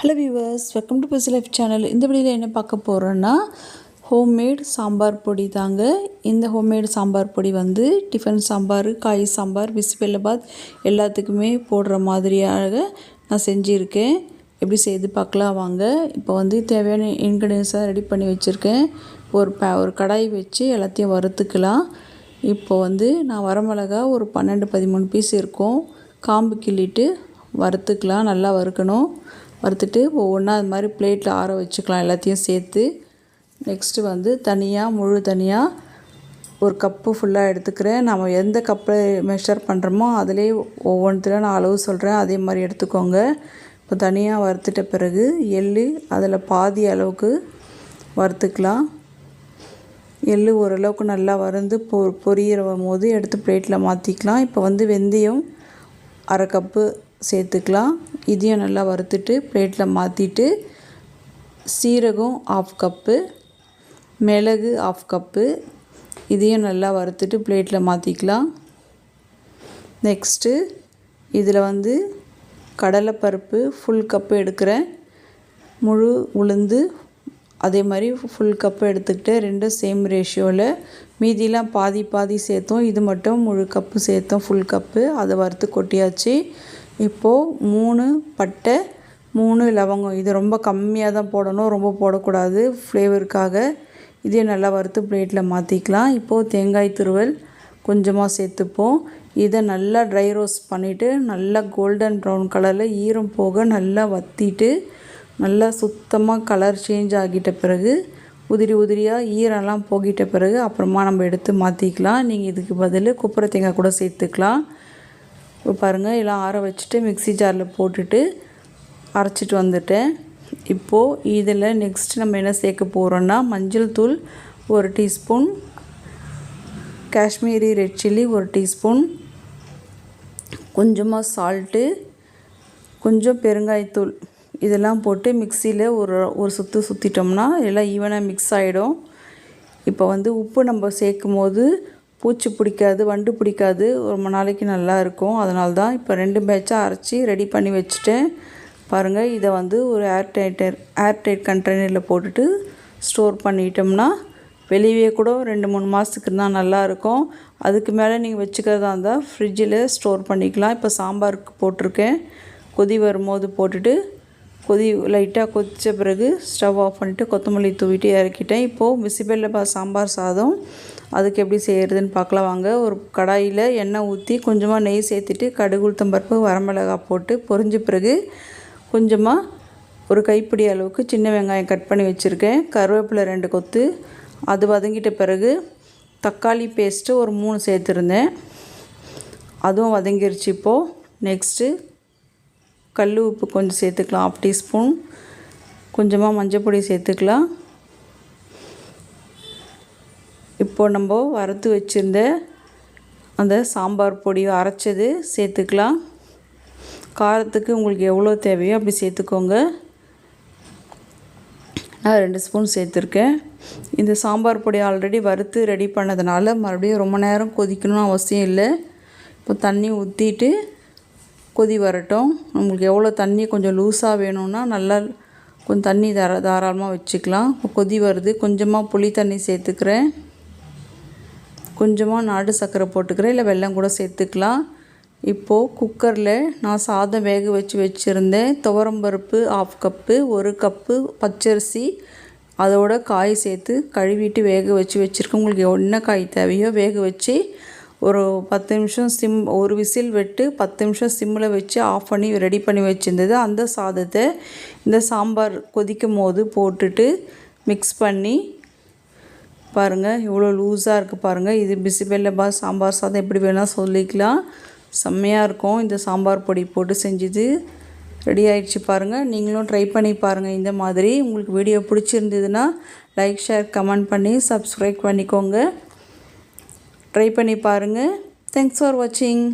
Hello viewers welcome to bus life channel இந்த வீடியோவில் என்ன பார்க்க போகிறோன்னா ஹோம்மேட் சாம்பார் பொடி தாங்க. இந்த ஹோம்மேட் சாம்பார் பொடி வந்து டிஃபன் சாம்பார் காய் சாம்பார் பிஸ்பெல்லபாத் எல்லாத்துக்குமே போடுற மாதிரியாக நான் செஞ்சுருக்கேன். எப்படி செய்து பார்க்கலாம் வாங்க. இப்போ வந்து தேவையான இன்க்ரீடியன்ஸாக ரெடி பண்ணி வச்சுருக்கேன். ஒரு ப ஒரு கடாய் வச்சு எல்லாத்தையும் வறுத்துக்கலாம். இப்போ வந்து நான் வரமிளகா ஒரு பன்னெண்டு பதிமூணு பீஸ் இருக்கும். காம்பு கிள்ளிட்டு வறுத்துக்கலாம் நல்லா வறுக்கணும். வறுத்துட்டு ஒவ்வொன்றா அது மாதிரி பிளேட்டில் ஆற வச்சுக்கலாம் எல்லாத்தையும் சேர்த்து. நெக்ஸ்ட்டு வந்து தனியாக முழு தனியாக ஒரு கப்பு ஃபுல்லாக எடுத்துக்கிறேன். நம்ம எந்த கப்பில் மெஷர் பண்ணுறோமோ அதிலே ஒவ்வொன்றுத்தில் நான் அளவு சொல்கிறேன் அதே மாதிரி எடுத்துக்கோங்க. இப்போ தனியாக வறுத்துட்ட பிறகு எள் அதில் பாதி அளவுக்கு வறுத்துக்கலாம். எள் ஓரளவுக்கு நல்லா வறுந்து பொ பொரியிற போது எடுத்து பிளேட்டில் மாற்றிக்கலாம் இப்போ வந்து வெந்தயம் அரை கப்பு சேர்த்துக்கலாம். இதையும் நல்லா வறுத்துட்டு பிளேட்டில் மாற்றிட்டு சீரகம் ஆஃப் கப்பு மிளகு ஆஃப் கப்பு இதையும் நல்லா வறுத்துட்டு பிளேட்டில் மாற்றிக்கலாம் நெக்ஸ்ட்டு இதில் வந்து கடலைப்பருப்பு ஃபுல் கப்பு எடுக்கிறேன். முழு உளுந்து அதே மாதிரி ஃபுல் கப்பு எடுத்துக்கிட்டு ரெண்டும் சேம் ரேஷியோவில் மீதிலாம் பாதி பாதி சேர்த்தோம். இது மட்டும் முழு கப்பு சேர்த்தோம் ஃபுல் கப்பு அதை வறுத்து கொட்டியாச்சு. இப்போது மூணு பட்டை மூணு லவங்கம். இது ரொம்ப கம்மியாக தான் போடணும் ரொம்ப போடக்கூடாது. ஃப்ளேவருக்காக இதே நல்லா வறுத்து பிளேட்டில் மாற்றிக்கலாம் இப்போது தேங்காய் துருவல் கொஞ்சமாக சேர்த்துப்போம். இதை நல்லா ட்ரை ரோஸ்ட் பண்ணிவிட்டு நல்லா கோல்டன் ப்ரௌன் கலரில் ஈரம் போக நல்லா வற்றிட்டு நல்லா சுத்தமாக கலர் சேஞ்ச் ஆகிட்ட பிறகு உதிரி உதிரியாக ஈரம்லாம் போகிட்ட பிறகு அப்புறமா நம்ம எடுத்து மாற்றிக்கலாம் நீங்கள் இதுக்கு பதில் குப்பரை தேங்காய் கூட சேர்த்துக்கலாம். இப்போ பாருங்கள் எல்லாம் ஆற வச்சுட்டு மிக்சி ஜாரில் போட்டுட்டு அரைச்சிட்டு வந்துட்டேன். இப்போது இதில் நெக்ஸ்ட் நம்ம என்ன சேர்க்க போகிறோன்னா மஞ்சள் தூள் ஒரு டீஸ்பூன் காஷ்மீரி ரெட் சில்லி ஒரு டீஸ்பூன் கொஞ்சமாக சால்ட்டு கொஞ்சம் பெருங்காயத்தூள் இதெல்லாம் போட்டு மிக்சியில் ஒரு ஒரு சுற்று சுற்றிட்டோம்னா எல்லாம் ஈவனாக மிக்ஸ் ஆகிடும் இப்போ வந்து உப்பு நம்ம சேர்க்கும் போது பூச்சி பிடிக்காது வண்டு பிடிக்காது ரொம்ப நாளைக்கு நல்லா இருக்கும். அதனால தான் இப்போ ரெண்டு பேட்சாக அரைச்சி ரெடி பண்ணி வச்சுட்டேன். பாருங்கள் இதை வந்து ஒரு ஏர் டைட்டர் ஏர் டைட் கண்டெய்னரில் போட்டுட்டு ஸ்டோர் பண்ணிட்டோம்னா வெளியே கூட ரெண்டு மூணு மாதத்துக்கு இருந்தால் நல்லாயிருக்கும் அதுக்கு மேலே நீங்கள் வச்சுக்கிறதா இருந்தால் ஃப்ரிட்ஜில் ஸ்டோர் பண்ணிக்கலாம். இப்போ சாம்பாருக்கு போட்டிருக்கேன். கொதி வரும்போது போட்டுட்டு கொதி லைட்டாக கொதித்த பிறகு ஸ்டவ் ஆஃப் பண்ணிவிட்டு கொத்தமல்லி தூவிட்டு இறக்கிட்டேன். இப்போது பிசிபெல்ல சாம்பார் சாதம் அதுக்கு எப்படி செய்கிறதுன்னு பார்க்கலாம். வாங்க ஒரு கடாயில் எண்ணெய் ஊற்றி கொஞ்சமாக நெய் சேர்த்துட்டு கடுகு உளுத்தம்பருப்பு வரமிளகாய் போட்டு பொரிஞ்ச பிறகு கொஞ்சமாக ஒரு கைப்பிடி அளவுக்கு சின்ன வெங்காயம் கட் பண்ணி வச்சுருக்கேன். கருவேப்பிலை ரெண்டு கொத்து. அது வதங்கிட்ட பிறகு தக்காளி பேஸ்ட்டு ஒரு மூணு சேர்த்துருந்தேன். அதுவும் வதங்கிருச்சு இப்போது நெக்ஸ்ட்டு கல் உப்பு கொஞ்சம் சேர்த்துக்கலாம். Half teaspoon. கொஞ்சமாக மஞ்சள் பொடி சேர்த்துக்கலாம். இப்போது நம்ம வறுத்து வச்சுருந்த அந்த சாம்பார் பொடி அரைச்சது சேர்த்துக்கலாம். காரத்துக்கு உங்களுக்கு எவ்வளோ தேவையோ அப்படி சேர்த்துக்கோங்க. நான் ரெண்டு ஸ்பூன் சேர்த்துருக்கேன். இந்த சாம்பார் பொடி ஆல்ரெடி வறுத்து ரெடி பண்ணதுனால மறுபடியும் ரொம்ப நேரம் கொதிக்கணும்னு அவசியம் இல்லை. இப்போ தண்ணி ஊற்றிட்டு கொதி வரட்டும். உங்களுக்கு எவ்வளோ தண்ணி கொஞ்சம் லூஸாக வேணும்னா நல்லா கொஞ்சம் தண்ணி தாரா தாராளமாக வச்சுக்கலாம். இப்போ கொதி வருது. கொஞ்சமாக புளி தண்ணி சேர்த்துக்கிறேன். கொஞ்சமாக நாடு சர்க்கரை போட்டுக்கிறேன். இல்லை வெல்லம் கூட சேர்த்துக்கலாம். இப்போது குக்கரில் நான் சாதம் வேக வச்சு வச்சுருந்தேன். துவரம்பருப்பு ஆஃப் கப்பு ஒரு கப்பு பச்சரிசி அதோட காய் சேர்த்து கழுவிட்டு வேக வச்சு வச்சுருக்கேன். உங்களுக்கு என்ன காய் தேவையோ வேக வச்சு ஒரு பத்து நிமிஷம் சிம் ஒரு விசில் விட்டு பத்து நிமிஷம் சிம்மில் வச்சு ஆஃப் பண்ணி ரெடி பண்ணி வச்சுருந்தது. அந்த சாதத்தை இந்த சாம்பார் கொதிக்கும் போது போட்டுட்டு மிக்ஸ் பண்ணி பாருங்கள் இவ்வளோ லூஸாக இருக்குது பாருங்கள் இது பிசிபெல்லபா சாம்பார் சாதம் எப்படி வேணால் சொல்லிக்கலாம். செம்மையாக இருக்கும். இந்த சாம்பார் பொடி போட்டு செஞ்சது. ரெடி ஆகிடுச்சு பாருங்கள் நீங்களும் ட்ரை பண்ணி பாருங்கள் இந்த மாதிரி. உங்களுக்கு வீடியோ பிடிச்சிருந்ததுன்னா லைக் ஷேர் கமெண்ட் பண்ணி சப்ஸ்கிரைப் பண்ணிக்கோங்க. ட்ரை பண்ணி பாருங்கள் தேங்க்ஸ் ஃபார் வாட்சிங்